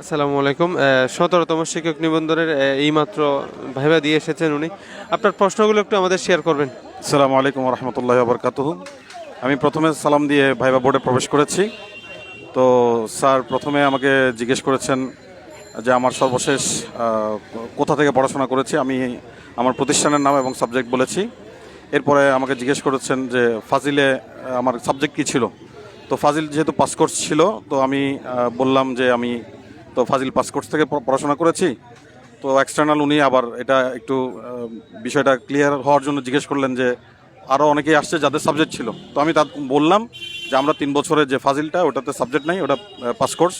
আসসালামু আলাইকুম। সতেরোতম শিক্ষক নিবন্ধনের এইমাত্র ভাইবা দিয়ে এসেছেন উনি। আপনার প্রশ্নগুলো একটু আমাদের শেয়ার করবেন। আসসালামু আলাইকুম রহমতুল্লাহ বরকাতুহ। আমি প্রথমে সালাম দিয়ে ভাইবা বোর্ডে প্রবেশ করেছি। তো স্যার প্রথমে আমাকে জিজ্ঞেস করেছেন যে আমার সর্বশেষ কোথা থেকে পড়াশোনা করেছি, আমি আমার প্রতিষ্ঠানের নাম এবং সাবজেক্ট বলেছি। এরপরে আমাকে জিজ্ঞেস করেছেন যে ফাজিলে, আমার সাবজেক্ট কী ছিল? তো ফাজিল যেহেতু পাস কোর্স ছিল, তো আমি বললাম যে আমি তো ফাজিল পাস কোর্স থেকে পড়াশোনা করেছি। তো এক্সটার্নাল উনি আবার এটা একটু বিষয়টা ক্লিয়ার হওয়ার জন্য জিজ্ঞেস করলেন যে আরও অনেকেই আসছে যাদের সাবজেক্ট ছিল। তো আমি তা বললাম যে, আমরা তিন বছরের যে ফাজিলটা, ওটাতে সাবজেক্ট নাই, ওটা পাস কোর্স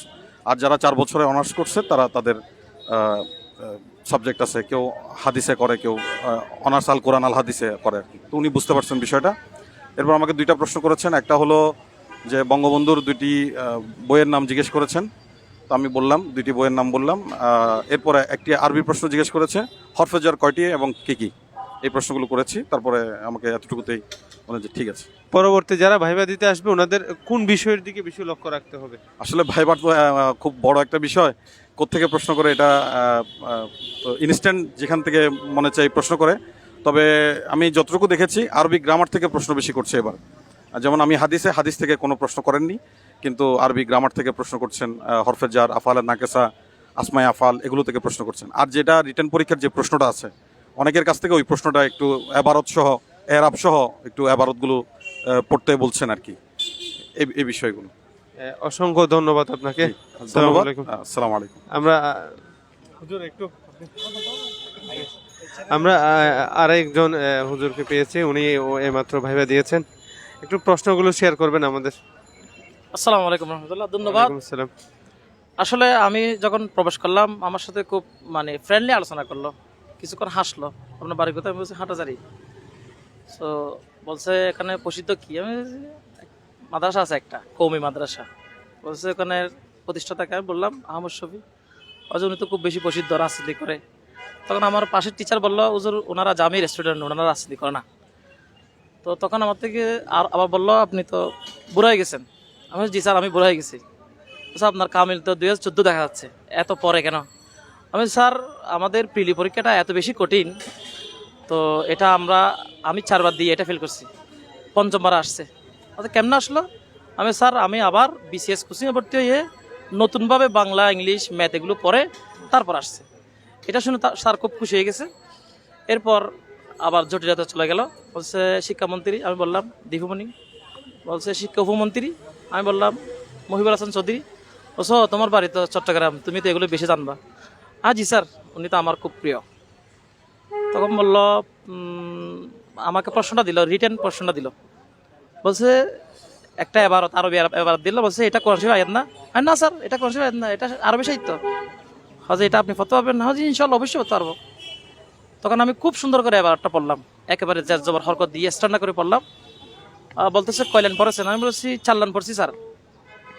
আর যারা চার বছরে অনার্স করছে, তারা তাদের সাবজেক্ট আছে। কেউ হাদিসে করে, কেউ অনার্স আল কোরআন, আল হাদিসে করে আর কি। তো উনি বুঝতে পারছেন বিষয়টা। এরপর আমাকে দুইটা প্রশ্ন করেছেন। একটা হলো যে, বঙ্গবন্ধুর দুইটি বইয়ের নাম জিজ্ঞেস করেছেন। তো আমি বললাম দুইটি বইয়ের নাম বললাম। এরপরে একটি আরবি প্রশ্ন জিজ্ঞেস করেছে হরফেজার কয়টি এবং কি কি? এই প্রশ্নগুলো করেছি তারপরে আমাকে এতটুকুতেই মনে যে ঠিক আছে। পরবর্তী যারা ভাইবা দিতে আসবে ওনাদের কোন বিষয়ের দিকে বেশি লক্ষ্য রাখতে হবে? আসলে ভাইবার তো খুব বড় একটা বিষয়। কোত্থেকে প্রশ্ন করে এটা ইনস্ট্যান্ট যেখান থেকে মনে চাই প্রশ্ন করে। তবে আমি যতটুকু দেখেছি আরবি গ্রামার থেকে প্রশ্ন বেশি করছে এবার। যেমন আমি হাদিসে হাদিস থেকে কোনো প্রশ্ন করেননি কিন্তু আরবি গ্রামার থেকে প্রশ্ন করছেন হরফেজার আফাল নাকেসা আসমাই আফাল এগুলো থেকে প্রশ্ন করছেন। আর যেটা রিটার্ন পরীক্ষার যে প্রশ্নটা আছে অনেকের কাছ থেকে ওই প্রশ্নটা একটু অ্যাবারত সহ এরাব সহ একটু অ্যাবারতগুলো পড়তে বলছেন আর কি। এই বিষয়গুলো। অসংখ্য ধন্যবাদ আপনাকে। আসসালামু ধন্যবাদ। আলাইকুম। আসসালামু আলাইকুম। আমরা হুজুর একটু আমরা আরেকজন হুজুরকে পেয়েছি উনি ও এইমাত্র ভাইবা দিয়েছেন। একটু প্রশ্নগুলো শেয়ার করবেন আমাদের। আসসালামু আলাইকুম রহমতুল্লাহ ধন্যবাদ। আসলে আমি যখন প্রবেশ করলাম আমার সাথে খুব মানে ফ্রেন্ডলি আলোচনা করল কিছুক্ষণ হাসলো। আপনার বাড়ির কথা আমি বলছি হাঁটাজারি সো বলছে এখানে প্রসিদ্ধ কি? আমি মাদ্রাসা আছে একটা কৌমি মাদ্রাসা। বলছে ওখানে প্রতিষ্ঠাতাকে আমি বললাম আহমদ শফি অজ উনি তো খুব বেশি প্রসিদ্ধ রাজনীতি করে। তখন আমার পাশের টিচার বলল ওজোর ওনারা জামি রেস্টুরেন্ট ওনারা রাজনীতি করে না। তো তখন আমার থেকে আর আবার বলল, আপনি তো বুড়ো হয়ে গেছেন। আমি জি স্যার, আমি বুড়ো হয়ে গেছি। স্যার, আপনার কামিল তো দুই হাজার চোদ্দ দেখা যাচ্ছে, এত পরে কেন? আমি স্যার, আমাদের প্রিলি পরীক্ষাটা এত বেশি কঠিন, তো এটা আমরা, আমি চারবার দিয়ে এটা ফেল করছি, পঞ্চমবার আসছে। আচ্ছা কেমন আসলো? আমি স্যার, আমি আবার বিসিএস কোচিংয়ে ভর্তি হয়ে নতুনভাবে বাংলা, ইংলিশ, ম্যাথ এগুলো পড়ে তারপর আসছে। এটা শুনে স্যার খুব খুশি হয়ে গেছে। এরপর আবার জটিলতা চলে গেল। বলছে শিক্ষামন্ত্রী আমি বললাম দীপুমণি বলছে শিক্ষা উপমন্ত্রী আমি বললাম মহিবুল হাসান চৌধুরী। বলছো তোমার বাড়ি তো চট্টগ্রাম তুমি তো এগুলো বেশি জানবা। হ্যাঁ জি স্যার উনি তো আমার খুব প্রিয়। তখন বলল আমাকে প্রশ্নটা দিল রিটেন প্রশ্নটা দিল। বলছে একটা এবার আরবি এবার দিল। বলছে এটা কোরআন শরীফ না? আমি, না স্যার এটা কোরআন শরীফ না এটা আরবি সাহিত্য। হাজি এটা আপনি ফটো পাবেন। হাজি ইনশাল্লাহ অবশ্যই করতে পারব। তখন আমি খুব সুন্দর করে এবারটা পড়লাম। একেবারে জ্যাজ জবর হরকত দিয়ে স্ট্যান্ডার করে পড়লাম। বলতেছে, কয়লান পড়েছেন? আমি বলছি চাল্লান পড়ছি, স্যার।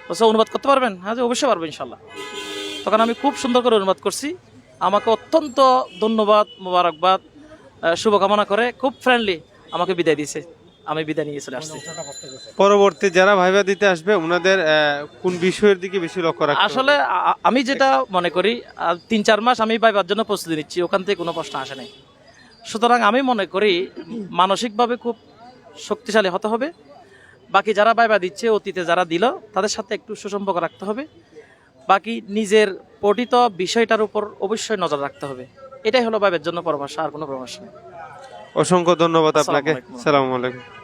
বলছে, অনুবাদ করতে পারবেন? হ্যাঁ যে অবশ্যই পারব ইনশাল্লাহ তখন আমি খুব সুন্দর করে অনুবাদ করছি। আমাকে অত্যন্ত ধন্যবাদ, মোবারকবাদ শুভকামনা করে, খুব ফ্রেন্ডলি আমাকে বিদায় দিয়েছে। আমি বিদায় নিয়ে চলে আসছি। পরবর্তী যারা ভাইবা দিতে আসবে ওনাদের কোন বিষয়ের দিকে বেশি লক্ষ্য রাখতে হবে? আসলে আমি যেটা মনে করি তিন চার মাস আমি পাইবার জন্য প্রস্তুতি নিচ্ছি ওখান থেকে কোনো প্রশ্ন আসে নাই। সুতরাং আমি মনে করি মানসিকভাবে খুব শক্তিশালী হতে হবে। বাকি যারা বাইবা দিচ্ছে অতীতে যারা দিল তাদের সাথে একটু সুসম্পর্ক রাখতে হবে। বাকি নিজের পঠিত বিষয়টার উপর অবশ্যই নজর রাখতে হবে। এটাই হলো বাইবের জন্য পরামর্শ আর কোনো পরামর্শ নেই। অসংখ্য ধন্যবাদ আপনাকে। সালামু আলাইকুম।